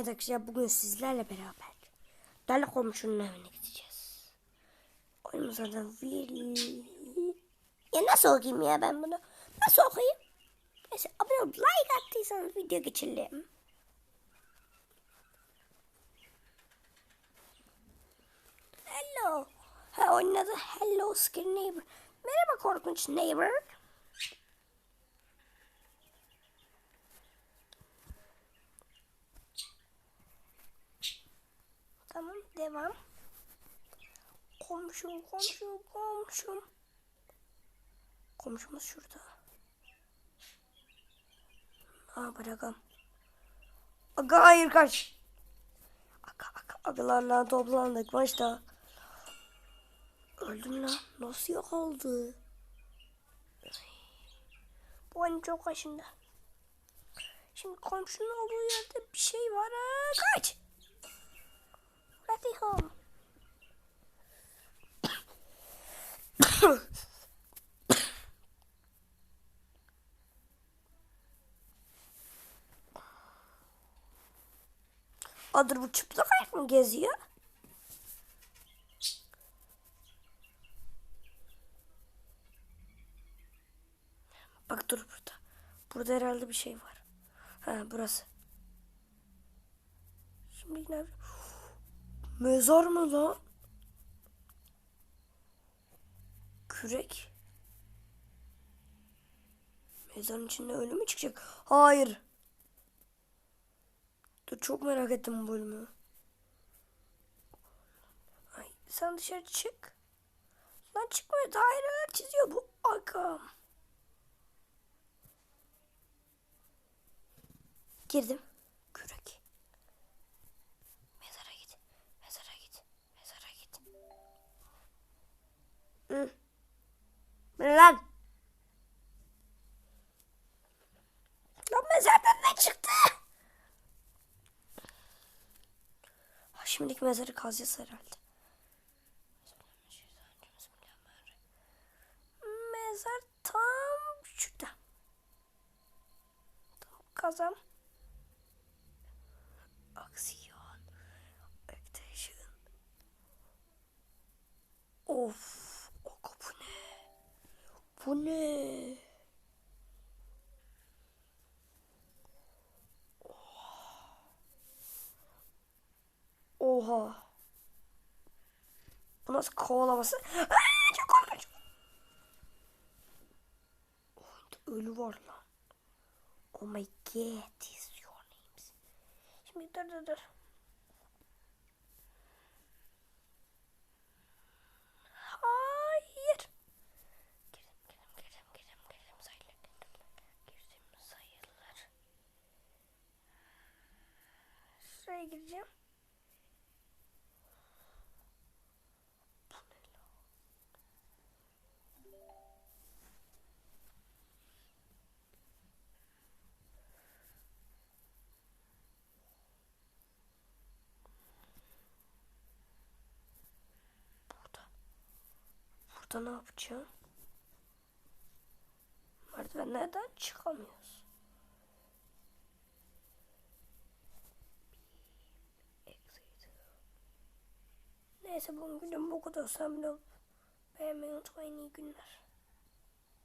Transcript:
Evet arkadaşlar bugün sizlerle beraber Deli komşunun evine gideceğiz. Oyunumuz adı Will... Ya nasıl okuyayım ya ben bunu? Nasıl okuyayım? Neyse abone olup like attıysanız video geçelim. Hello. Ha oyunun adı Hello Scary Neighbor. Merhaba korkunç neighbor. Tamam devam. Komşum komşum komşum. Komşumuz şurada. Ha bırakam. Aga hayır kaç. Aga aga agalarla toplandık başta. Öldüm lan. Nasıl yok oldu? Bu oyun çok kaşında. Şimdi komşunun olduğu yerde bir şey var. Ha, kaç. Adır bu çıplak ayak mı geziyor? Bak dur burada. Burada herhalde bir şey var. Ha burası. Şimdi ne yapayım? Mezar mı lan? Kürek. Mezarın içinde ölü mü çıkacak? Hayır. Dur çok merak ettim bu bölümü. Ay, sen dışarı çık. Lan çıkmıyor. Daireler çiziyor bu agam. Girdim. Kürek. Mezara git. Mezara git. Mezara git. Hı. Lan mezardan ne çıktı? Ha, şimdiki mezarı kazacağız herhalde. Mezar tam şurada. Tam kazam. Aksiyon. Action. Of. Oku bu ne? Bu ne? Oha. Bu nasıl kovalaması? Aa, çok korkunç. Ölü var lan. Oh my god. Is your names. Şimdi dur dur dur. Hayır. Girdim girdim girdim girdim girdim sayılır. Girdim sayılır. Şuraya gireceğim. Bu ne lan? Burada. Burada ne yapacağım? Merdivenlerden çıkamıyoruz. Neyse bugün bu kadar. Sen bile beğenmeyi unutmayın. İyi günler.